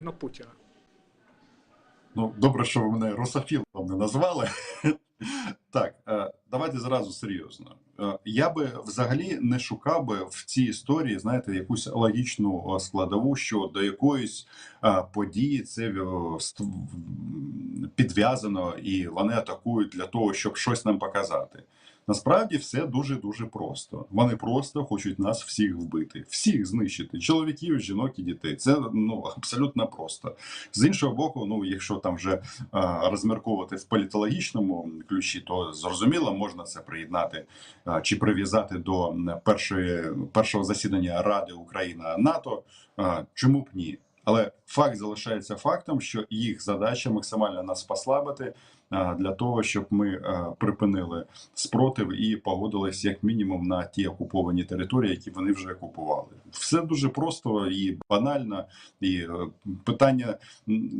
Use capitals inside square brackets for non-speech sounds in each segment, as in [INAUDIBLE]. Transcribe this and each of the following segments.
на Путіна. Ну, добре, що ви мене русофілом не назвали. [LAUGHS] Так, е, давайте зразу серйозно. Е, Я би взагалі не шукав би в цій історії, знаєте, якусь логічну е, складову, що до якоїсь події це підв'язано і вони атакують для того, щоб щось нам показати. Насправді все дуже дуже просто. Вони просто хочуть нас всіх вбити, всіх знищити, чоловіків, жінок і дітей. Це ну абсолютно просто. З іншого боку, ну якщо там вже а, розмірковувати в політологічному ключі, то зрозуміло, можна це приєднати а, чи прив'язати до першої першого засідання Ради Україна НАТО. Чому б ні? Але факт залишається фактом, що їх задача максимально нас послабити для того, щоб ми припинили спротив і погодились як мінімум на ті окуповані території, які вони вже окупували. Все дуже просто і банально. І е, питання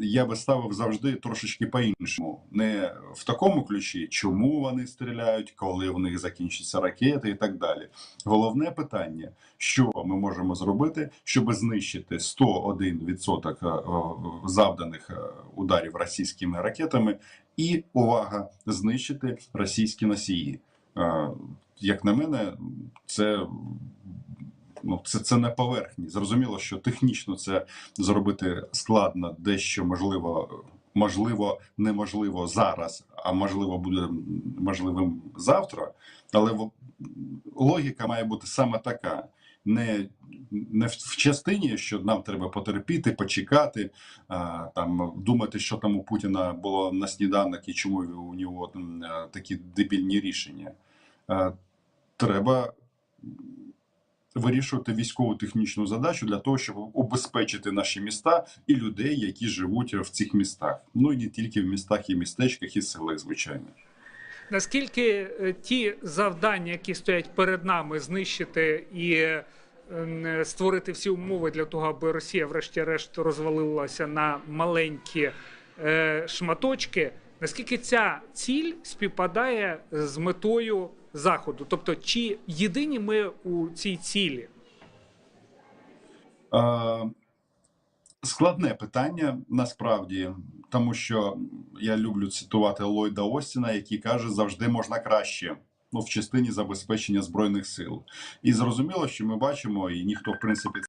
я би ставив завжди трошечки по-іншому, не в такому ключі, чому вони стріляють, коли в них закінчаться ракети і так далі. Головне питання, що ми можемо зробити, щоб знищити 101% е, е, завданих е, ударів російськими ракетами, і увага, знищити російські носії. Як на мене, це ну, це, це не поверхні. Зрозуміло, що технічно це зробити складно, дещо можливо, можливо, неможливо зараз, а можливо, буде можливим завтра. Але логіка має бути саме така. Не, не в, частині, що нам треба потерпіти, почекати, там думати, що там у Путіна було на сніданок і чому у нього м, а, такі дебільні рішення. А, треба вирішувати військову технічну задачу для того, щоб убезпечити наші міста і людей, які живуть в цих містах. Ну і не тільки в містах і містечках, і селах, звичайно. Наскільки е, ті завдання, які стоять перед нами, знищити і е, створити всі умови для того, аби Росія, врешті-решт, розвалилася на маленькі е, шматочки, наскільки ця ціль співпадає з метою Заходу? Тобто, чи єдині ми у цій цілі? Е, Складне питання насправді, тому що я люблю цитувати Ллойда Остіна, який каже, завжди можна краще. Ну, в частині забезпечення збройних сил, і зрозуміло, що ми бачимо, і ніхто в принципі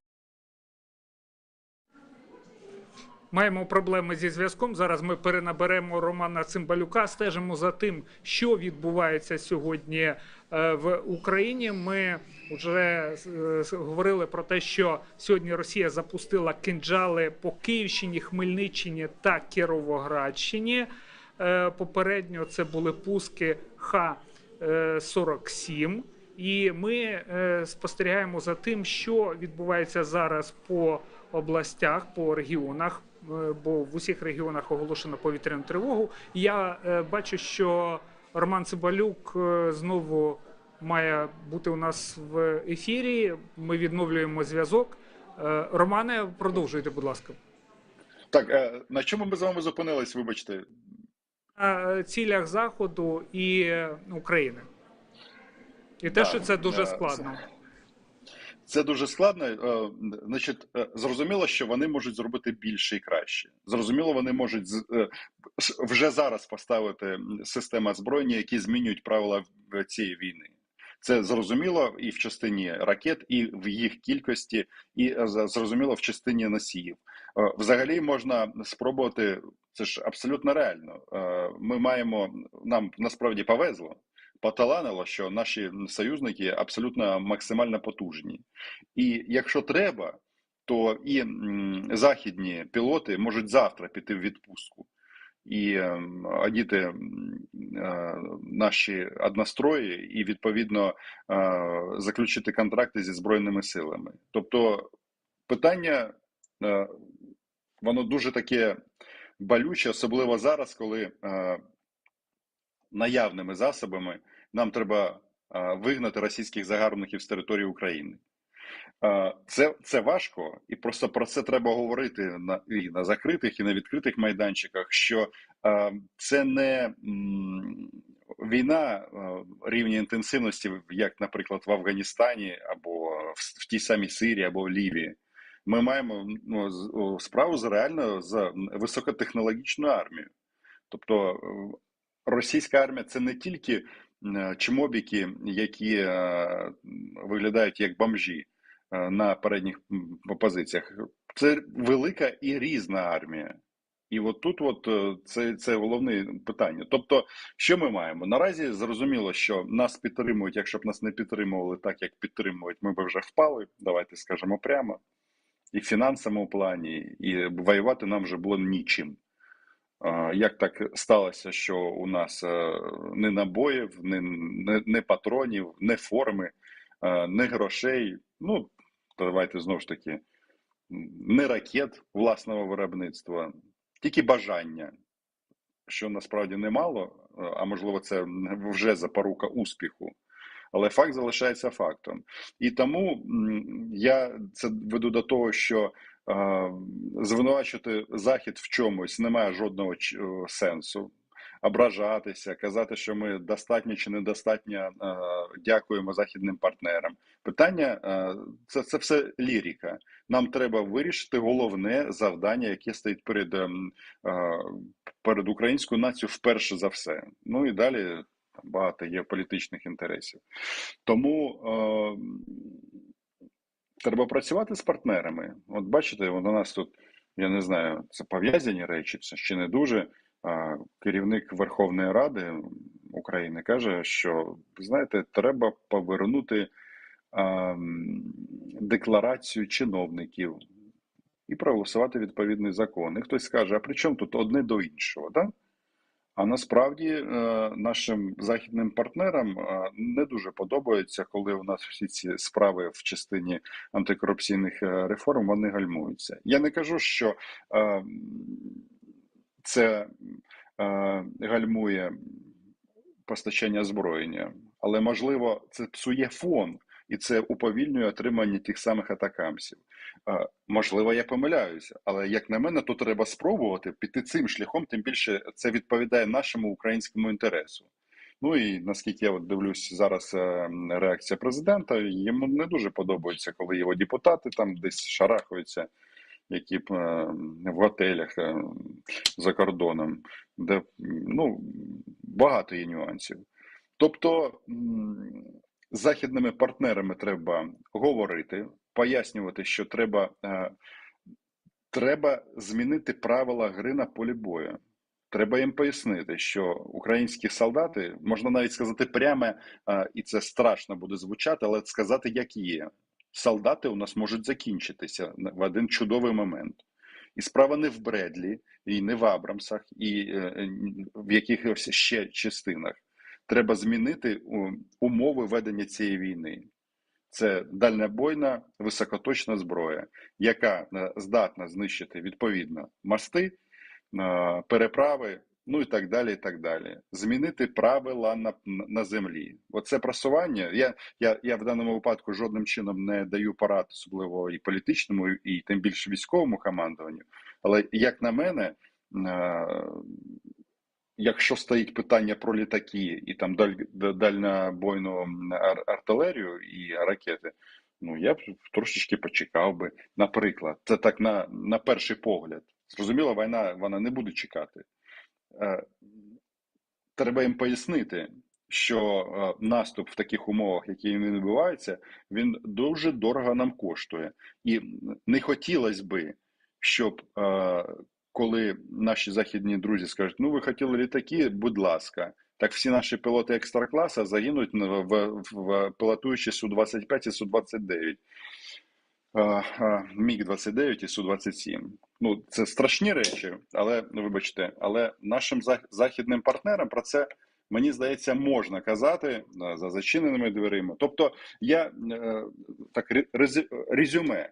Маємо проблеми зі зв'язком. Зараз ми перенаберемо Романа Цимбалюка, стежимо за тим, що відбувається сьогодні е, в Україні. Ми вже е, говорили про те, що сьогодні Росія запустила кинджали по Київщині, Хмельниччині та Кіровоградщині. Е, Попередньо це були пуски Х-47. І ми е, спостерігаємо за тим, що відбувається зараз по областях, по регіонах, е, бо в усіх регіонах оголошено повітряну тривогу. Я е, бачу, що Роман Цибалюк знову має бути у нас в ефірі. Ми відновлюємо зв'язок. Романе, продовжуйте, будь ласка. Так, на чому ми з вами зупинились, вибачте? Цілях Заходу і е, України. І те, що це дуже е, складно. Це дуже складно. Е, Значить, зрозуміло, що вони можуть зробити більше і краще. Зрозуміло, вони можуть вже зараз поставити системи озброєння, які змінюють правила цієї війни. Це зрозуміло і в частині ракет, і в їх кількості, і зрозуміло в частині носіїв. Е, Взагалі можна спробувати. Це ж абсолютно реально. Е, Ми маємо нам насправді повезло. Поталанило, що наші союзники абсолютно максимально потужні, і якщо треба, то і західні пілоти можуть завтра піти в відпустку і ем, одіти е, наші однострої і відповідно заключити контракти зі збройними силами. Тобто питання воно дуже таке болюче, особливо зараз, коли е, наявними засобами нам треба е, вигнати російських загарбників з території України. Е, Це, це важко, і просто про це треба говорити на і на закритих, і на відкритих майданчиках. Що е, це не м, війна е, рівня інтенсивності, як, наприклад, в Афганістані або в тій самій Сирії або в Лівії. Ми маємо ну, справу з реально з високотехнологічною армією. Тобто е, російська армія це не тільки е, чмобіки, які е, виглядають як бомжі на передніх позиціях. Це велика і різна армія. І от тут от це, це головне питання. Тобто, що ми маємо? Наразі зрозуміло, що нас підтримують, якщо б нас не підтримували так, як підтримують, ми б вже впали. Давайте скажемо прямо. І в фінансовому плані, і воювати нам вже було нічим. Як так сталося, що у нас не набоїв, не, не, не патронів, не форми, не грошей. Ну, давайте знову ж таки, не ракет власного виробництва, тільки бажання, що насправді немало, а можливо, це вже запорука успіху. Але факт залишається фактом. І тому я це веду до того, що звинувачувати Захід в чомусь немає жодного сенсу. Ображатися, казати, що ми достатньо чи недостатньо е, дякуємо західним партнерам. Питання е, це, це все лірика. Нам треба вирішити головне завдання, яке стоїть перед, е, перед українською нацією вперше за все. Ну і далі там багато політичних інтересів. Тому е, треба працювати з партнерами. От бачите, у нас тут, я не знаю, це пов'язані речі, це ще не дуже. А, Керівник Верховної Ради України каже, що знаєте, треба повернути м, декларацію чиновників і проголосувати відповідний закон. І хтось скаже, а при чому тут одне до іншого? Да? А насправді е, нашим західним партнерам е, не дуже подобається, коли у нас всі ці справи в частині антикорупційних е, реформ вони гальмуються. Я не кажу, що це гальмує постачання озброєння, але можливо це псує фон. І це уповільнює отримання тих самих атакамсів. Можливо, я помиляюся, але як на мене, то треба спробувати піти цим шляхом, тим більше це відповідає нашому українському інтересу. Ну і наскільки я от дивлюсь зараз е, реакція президента, йому не дуже подобається, коли його депутати там десь шарахаються, які б е, в готелях е, за кордоном, де ну багато є нюансів. Тобто з західними партнерами треба говорити, пояснювати, що треба, е, треба змінити правила гри на полі бою. Треба їм пояснити, що українські солдати, можна навіть сказати прямо, е, і це страшно буде звучати, але сказати, як є. Солдати у нас можуть закінчитися в один чудовий момент. І справа не в Бредлі, і не в Абрамсах, і е, в якихось ще частинах. Треба змінити умови ведення цієї війни. Це дальнобойна високоточна зброя, яка е, здатна знищити відповідно мости, е, переправи, ну і так далі. і так далі. Змінити правила на, на землі. Оце просування. Я, я, я в даному випадку жодним чином не даю порад, особливо і політичному, і тим більше військовому командуванню. Але як на мене, е, якщо стоїть питання про літаки і там даль, дальнобойну ар- артилерію і ракети, ну я б трошечки почекав би. Наприклад, це так на, на перший погляд. Зрозуміло, війна вона не буде чекати. Е, Треба їм пояснити, що е, наступ в таких умовах, які він відбувається, він дуже дорого нам коштує. І не хотілося би, щоб е, коли наші західні друзі скажуть, ну ви хотіли літаки, будь ласка. Так всі наші пілоти екстракласа загинуть в, в, в пілотуючи Су-25 і Су-29. Міг 29 і Су 27 Ну це страшні речі, але ну, вибачте, але нашим західним партнерам про це мені здається можна казати за зачиненими дверима. Тобто, я е, так ре- резюме,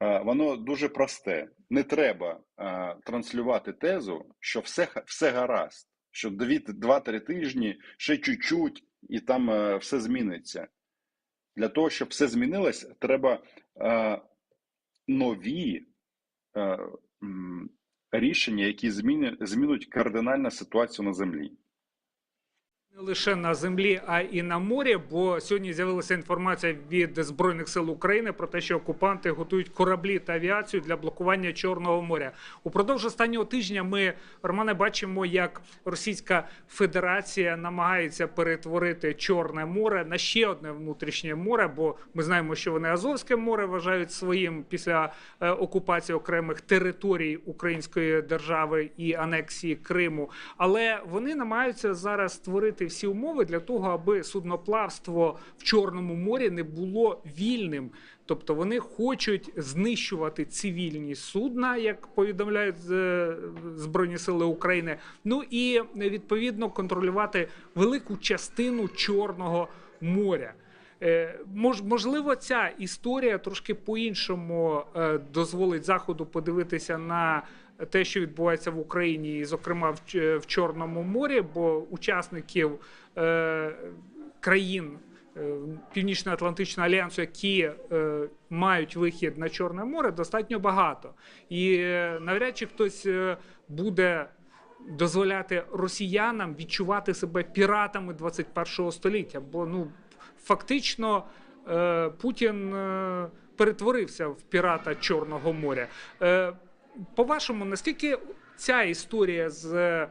воно дуже просте. Не треба е, транслювати тезу, що все все гаразд, що дві два-три тижні ще чуть-чуть, і там е, все зміниться. Для того, щоб все змінилось, треба е, нові е, рішення, які зміни, змінуть кардинально ситуацію на землі. Не лише на землі, а і на морі. Бо сьогодні з'явилася інформація від збройних сил України про те, що окупанти готують кораблі та авіацію для блокування Чорного моря. Упродовж останнього тижня ми Романе бачимо, як Російська Федерація намагається перетворити Чорне море на ще одне внутрішнє море. Бо ми знаємо, що вони Азовське море вважають своїм після е, окупації окремих територій Української держави і анексії Криму. Але вони намагаються зараз створити всі умови для того, аби судноплавство в Чорному морі не було вільним. Тобто вони хочуть знищувати цивільні судна, як повідомляють е, Збройні Сили України. Ну і відповідно контролювати велику частину Чорного моря. Е, мож- Можливо, ця історія трошки по-іншому е, дозволить Заходу подивитися на те, що відбувається в Україні, зокрема в, Чорному морі, бо учасників е, країн е, Північно-Атлантичного альянсу, які е, мають вихід на Чорне море, достатньо багато. І е, навряд чи хтось е, буде дозволяти росіянам відчувати себе піратами 21 століття. Бо ну фактично е, Путін е, перетворився в пірата Чорного моря. Е, по-вашому, наскільки ця історія з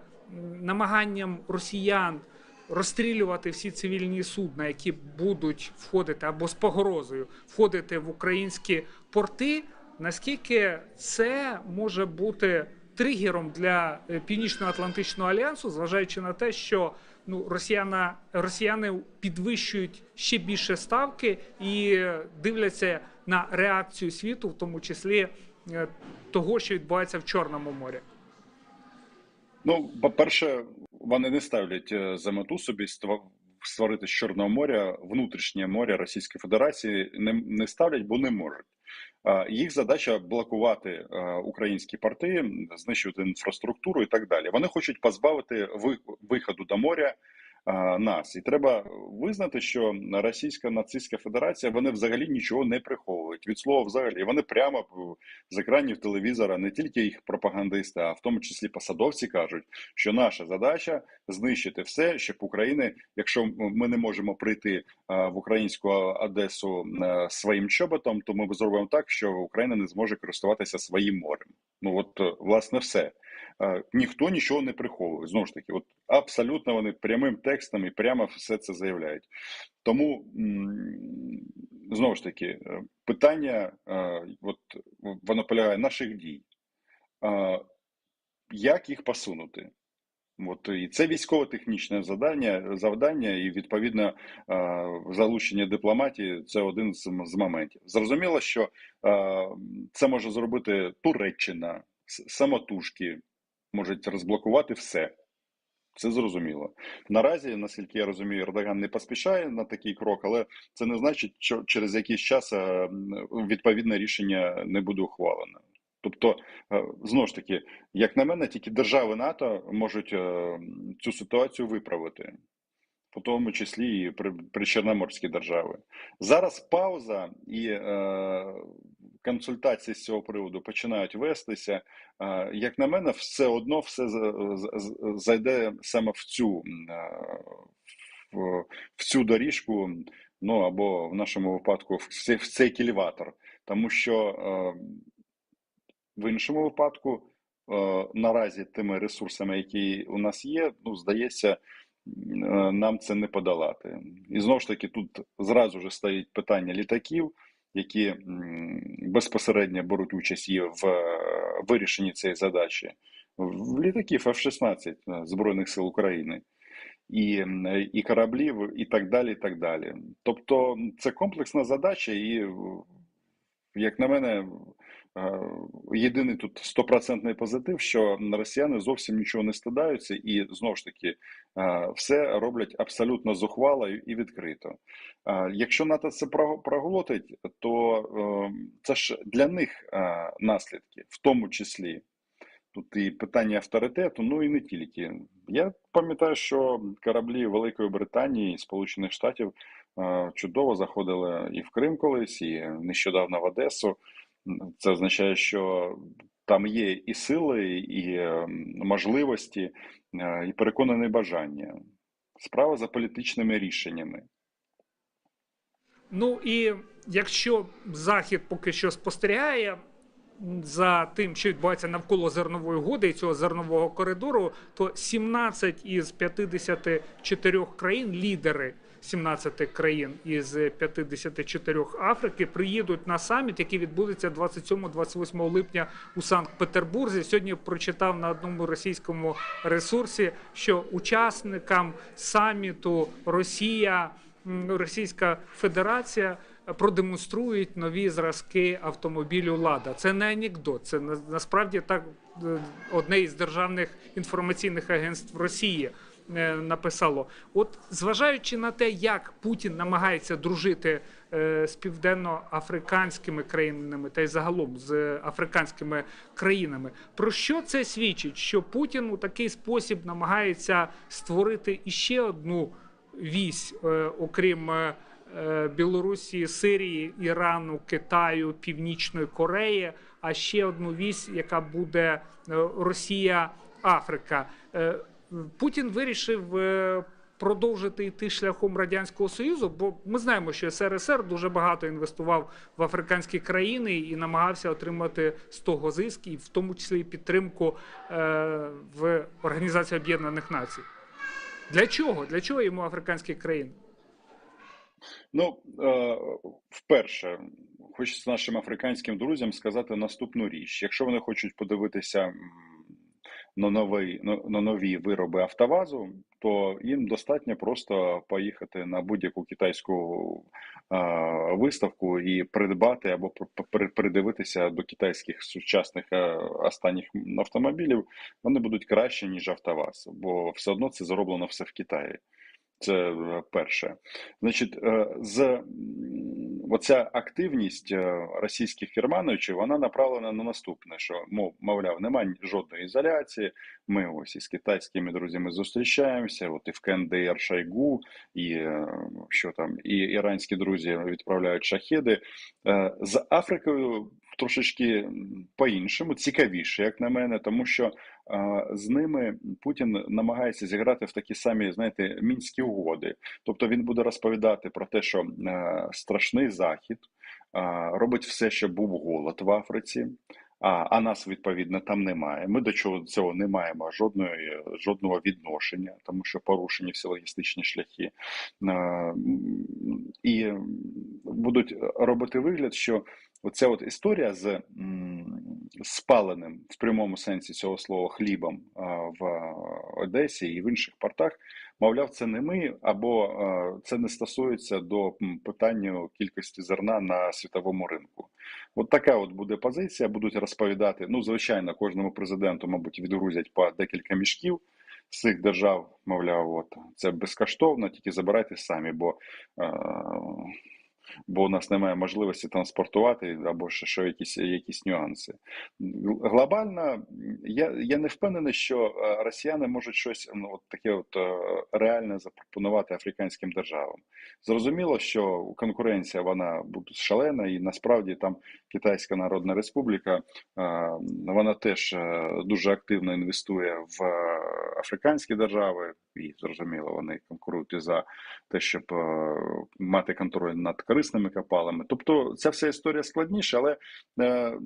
намаганням росіян розстрілювати всі цивільні судна, які будуть входити або з погрозою входити в українські порти, наскільки це може бути тригером для е, Північно-Атлантичного альянсу, зважаючи на те, що ну росіяна росіяни підвищують ще більше ставки і е, дивляться на реакцію світу, в тому числі е, того, що відбувається в Чорному морі. Ну, по-перше, вони не ставлять е, за мету собі створити з Чорного моря внутрішнє море Російської Федерації. Не, не ставлять, бо не можуть. Їх задача блокувати е, українські порти, знищувати інфраструктуру і так далі. Вони хочуть позбавити ви- виходу до моря е, нас. І треба визнати, що Російська нацистська Федерація вони взагалі нічого не приховують. Від слова взагалі вони прямо з екранів телевізора, не тільки їх пропагандисти, а в тому числі посадовці кажуть, що наша задача знищити все, щоб Україна, якщо ми не можемо прийти в українську Одесу своїм чоботом, то ми зробимо так, що Україна не зможе користуватися своїм морем. Ну от власне все. Е, Ніхто нічого не приховує. Знову ж таки, от абсолютно вони прямим текстом і прямо все це заявляють. Тому знову ж таки, е, питання, е, от воно полягає наших дій. Як їх посунути? От і це військово-технічне завдання, завдання, і відповідно залучення дипломатії це один з, моментів. Зрозуміло, що це може зробити Туреччина, самотужки можуть розблокувати все. Це зрозуміло. Наразі, наскільки я розумію, Ердоган не поспішає на такий крок, але це не значить, що через якийсь час е, відповідне рішення не буде ухвалено. Тобто, е, знову ж таки, як на мене, тільки держави НАТО можуть е, цю ситуацію виправити, в тому числі і при, причорноморські держави. Зараз пауза і консультації з цього приводу починають вестися. Як на мене, все одно все зайде саме в цю, в, цю доріжку, ну або в нашому випадку в цей, в цей кіліватор. Тому що в іншому випадку, наразі тими ресурсами, які у нас є, ну здається, нам це не подолати. І знову ж таки, тут зразу ж стоїть питання літаків, які безпосередньо беруть участь і в е, вирішенні цієї задачі. В літаків F-16 е, Збройних сил України. І, і кораблів, і так далі. і так далі. Тобто це комплексна задача, і, як на мене, єдиний тут стопроцентний позитив, що росіяни зовсім нічого не стидаються, і знову ж таки е, все роблять абсолютно зухвало і відкрито. Е, Якщо НАТО це про- проглотить, то е, це ж для них е, наслідки, в тому числі. Тут і питання авторитету, ну і не тільки. Я пам'ятаю, що кораблі Великої Британії і Сполучених Штатів е, чудово заходили і в Крим колись, і нещодавно в Одесу. Це означає, що там є і сили, і е, можливості, е, і переконане бажання. Справа за політичними рішеннями. Ну і якщо Захід поки що спостерігає за тим, що відбувається навколо зернової угоди і цього зернового коридору, то 17 із 54 країн, лідери 17 країн із 54 Африки, приїдуть на саміт, який відбудеться 27-28 липня у Санкт-Петербурзі. Сьогодні прочитав на одному російському ресурсі, що учасникам саміту Росія. Російська Федерація продемонструють нові зразки автомобілю Лада. Це не анекдот, це на- насправді так е, одне із державних інформаційних агентств Росії написало. От зважаючи на те, як Путін намагається дружити е, з південно-африканськими країнами та й загалом з африканськими країнами, про що це свідчить? Що Путін у такий спосіб намагається створити іще одну вісь, е, окрім е, е, Білорусі, Сирії, Ірану, Китаю, Північної Кореї, а ще одну вісь, яка буде е, Росія, Африка. Путін вирішив. е, Продовжити йти шляхом радянського союзу, бо ми знаємо, що СРСР дуже багато інвестував в африканські країни і намагався отримати з того зиск, і в тому числі підтримку е, в Організації Об'єднаних Націй. Для чого? Для чого йому африканські країни? Ну, е, вперше, хочеться нашим африканським друзям сказати наступну річ. Якщо вони хочуть подивитися на, новий, на, нові вироби Автовазу, то їм достатньо просто поїхати на будь-яку китайську е, виставку і придбати або пр- пр- придивитися до китайських сучасних останніх автомобілів. Вони будуть краще, ніж Автоваз, бо все одно це зроблено все в Китаї. Це е, перше. Значить, е, з оця активність е, російських германовичів, вона направлена на наступне: що мов, мовляв, немає жодної ізоляції. Ми ось із китайськими друзями зустрічаємося. От і в КНДР Шайгу, і е, що там, і іранські друзі відправляють шахеди. Е, З Африкою трошечки по-іншому, цікавіше, як на мене, тому що е, з ними Путін намагається зіграти в такі самі, знаєте, мінські угоди. Тобто він буде розповідати про те, що е, страшний захід е, робить все, щоб був голод в Африці. А, а нас відповідно там немає. Ми до чого цього не маємо жодної жодного відношення, тому що порушені всі логістичні шляхи. Е, м, І будуть робити вигляд, що оця от історія з спаленим в прямому сенсі цього слова хлібом в Одесі і в інших портах, мовляв, це не ми, або це не стосується до питання кількості зерна на світовому ринку. От така от буде позиція. Будуть розповідати. Ну, звичайно, кожному президенту, мабуть, відгрузять по декілька мішків з цих держав. Мовляв, от це безкоштовно, тільки забирайте самі, бо. Бо у нас немає можливості транспортувати або ще що якісь, якісь нюанси. Глобально я, я не впевнений, що е, росіяни можуть щось ну, от таке от е, реальне запропонувати африканським державам. Зрозуміло, що конкуренція вона буде шалена, і насправді там Китайська Народна Республіка е, вона теж дуже активно інвестує в африканські держави, і зрозуміло, вони конкурують за те, щоб мати контроль над корисними копалами. Тобто, ця вся історія складніша, але е,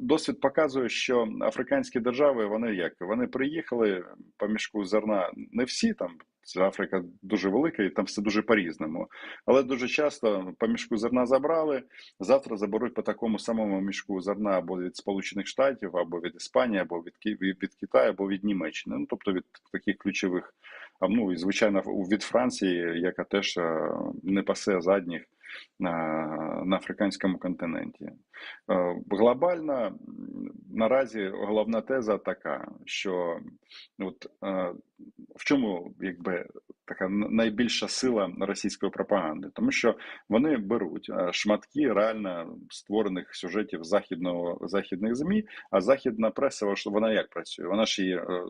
досвід показує, що африканські держави вони як вони приїхали по мішку зерна, не всі там. Це Африка дуже велика, і там все дуже по-різному. Але дуже часто по мішку зерна забрали. Завтра заберуть по такому самому мішку зерна або від Сполучених Штатів, або від Іспанії, або від Ки- від, Китаю, або від Німеччини. Ну тобто від таких ключових, ну і звичайно від Франції, яка теж е, не пасе задніх на, африканському континенті. Е, Глобально наразі головна теза така, що от е, в чому якби така найбільша сила російської пропаганди, тому що вони беруть е, шматки реально створених сюжетів західного західних змі, а західна преса вона як працює? Вона ж її е,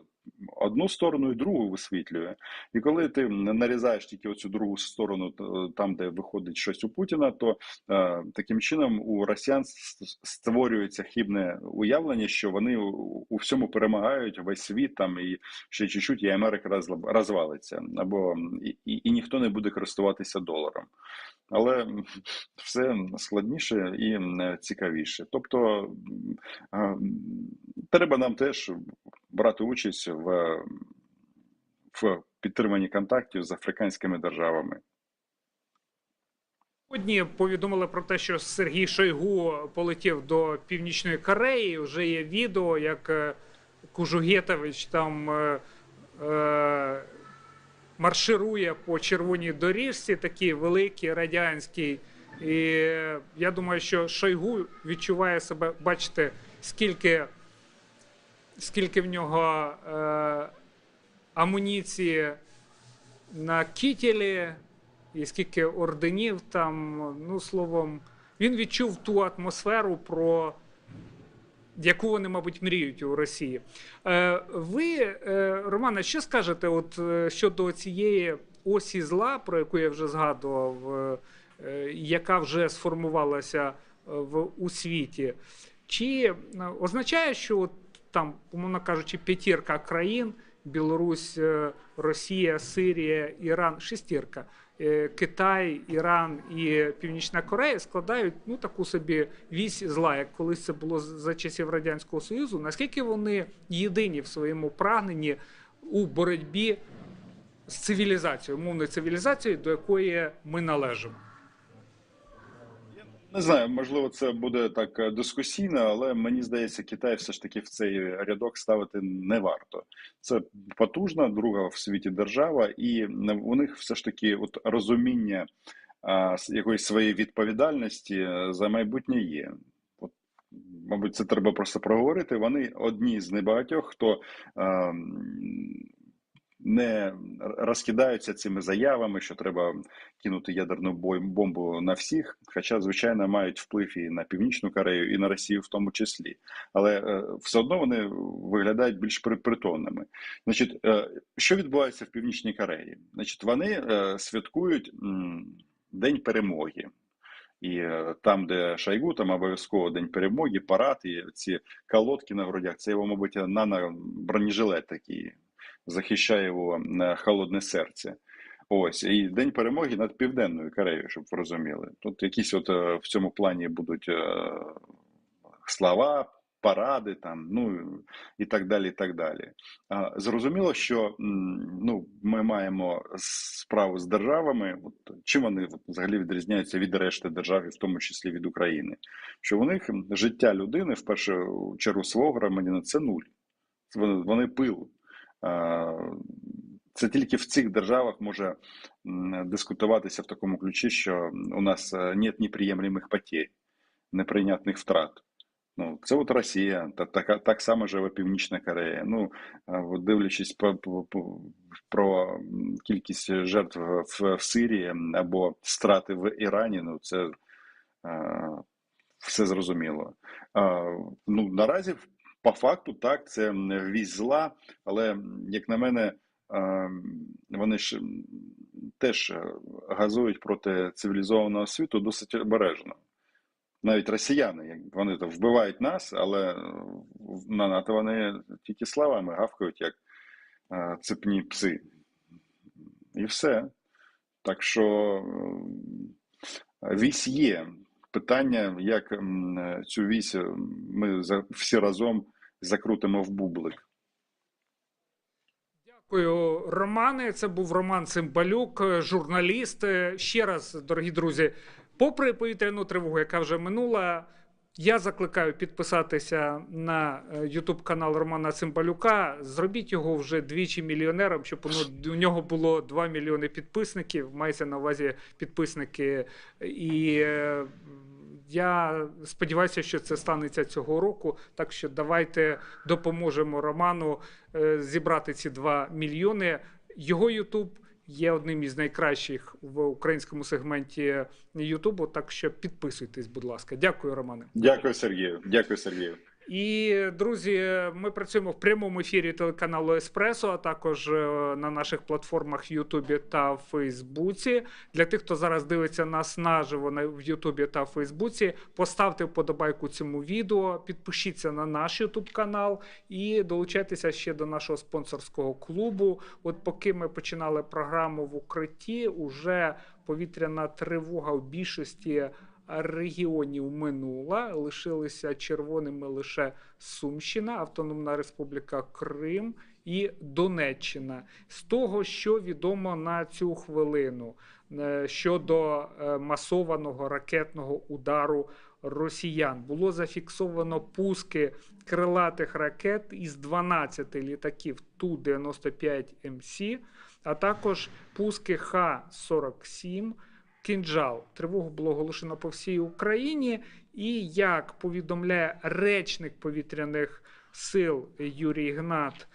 одну сторону і другу висвітлює. І коли ти нарізаєш тільки оцю другу сторону, там, де виходить щось у Путіна, то е, таким чином у росіян створюється хибне уявлення, що вони у, всьому перемагають весь світ там і ще чуть-чуть, і Америка розвалиться, або і, і, і ніхто не буде користуватися доларом. Але все складніше і цікавіше. Тобто м, а, м, треба нам теж брати участь в, в підтриманні контактів з африканськими державами. Сьогодні повідомили про те, що Сергій Шойгу полетів до Північної Кореї. Вже є відео, як е, Кужугетович там е, е, марширує по червоній доріжці, такій великій, радянській. І я думаю, що Шойгу відчуває себе, бачите, скільки, скільки в нього е, амуніції на кітелі, і скільки орденів там, ну словом, він відчув ту атмосферу, про яку вони, мабуть, мріють у Росії. Е, ви, е, Романе, що скажете от, е, щодо цієї осі зла, про яку я вже згадував, яка вже сформувалася в, у світі? Чи означає, що от, там, умовно кажучи, п'ятірка країн Білорусь, Росія, Сирія, Іран, шестірка. Е, Китай, Іран і Північна Корея складають ну таку собі вісь зла, як колись це було за часів радянського союзу. Наскільки вони єдині в своєму прагненні у боротьбі з цивілізацією, умовною цивілізацією, до якої ми належимо? Не знаю, можливо, це буде так е, дискусійно, але мені здається, Китай все ж таки в цей рядок ставити не варто. Це потужна друга в світі держава, і у них все ж таки от розуміння а, якоїсь своєї відповідальності е, за майбутнє є. От, мабуть, це треба просто проговорити. Вони одні з небагатьох, хто ем, не розкидаються цими заявами, що треба кинути ядерну бомбу на всіх, хоча, звичайно, мають вплив і на Північну Корею, і на Росію в тому числі. Але е, все одно вони виглядають більш при- притомними. Значить, е, що відбувається в Північній Кореї? Значить, вони е, святкують День перемоги. І там, де Шойгу, там обов'язково День перемоги, парад, і ці колодки на грудях, це його, мабуть, нано-бронежилет такий, захищає його е, холодне серце. Ось і День перемоги над Південною Кореєю, щоб ви розуміли. Тут якісь от е, в цьому плані будуть е, слова, паради, там, ну і так далі. і так далі. Зрозуміло, що ну, ми маємо справу з державами. От, чим вони взагалі відрізняються від решти держав, і в тому числі від України? Що у них життя людини в першу чергу свого громадянина це нуль. Вони, вони пил. А, Це тільки в цих державах може дискутуватися в такому ключі, що у нас е, нет неприємлемих потерь, неприйнятних втрат. Ну, це от Росія, та така так само живе Північна Корея. Ну дивлячись по, по, про кількість жертв в, в Сирії або страти в Ірані, ну це а, все зрозуміло. А, ну наразі по факту так, це вісь зла, але як на мене, вони ж теж е, газують проти цивілізованого світу досить обережно навіть росіяни, вони вбивають нас, але е, на НАТО вони тільки словами гавкають, як е, цепні пси. І все. Так що вісь є. Питання, як цю вісь ми всі разом закрутимо в бублик. Дякую, Романе. Це був Роман Цимбалюк, е, журналіст. Е, Ще раз, дорогі друзі, попри повітряну тривогу, яка вже минула, я закликаю підписатися на YouTube канал Романа Цимбалюка. Зробіть його вже двічі мільйонером, щоб у нього було 2 мільйони підписників. Мається на увазі підписники. І е, я сподіваюся, що це станеться цього року. Так що давайте допоможемо Роману е, зібрати ці 2 мільйони. Його Ютуб є одним із найкращих в українському сегменті Ютубу. Так що підписуйтесь, будь ласка. Дякую, Романе. Дякую, Сергію. Дякую, Сергію. І друзі, ми працюємо в прямому ефірі телеканалу Еспресо, а також е, на наших платформах Ютубі та Фейсбуці. Для тих, хто зараз дивиться нас наживо на в Ютубі та Фейсбуці, поставте вподобайку цьому відео, підпишіться на наш Ютуб канал і долучайтеся ще до нашого спонсорського клубу. От поки ми починали програму в укритті, уже повітряна тривога в більшості регіонів минула. Лишилися червоними лише Сумщина, Автономна Республіка Крим і Донеччина. З того, що відомо на цю хвилину е, щодо е, масованого ракетного удару росіян, було зафіксовано пуски крилатих ракет із 12 літаків Ту-95МС, а також пуски Х-47 Кінжал. Тривогу було оголошено по всій Україні. І як повідомляє речник повітряних сил Юрій Гнат,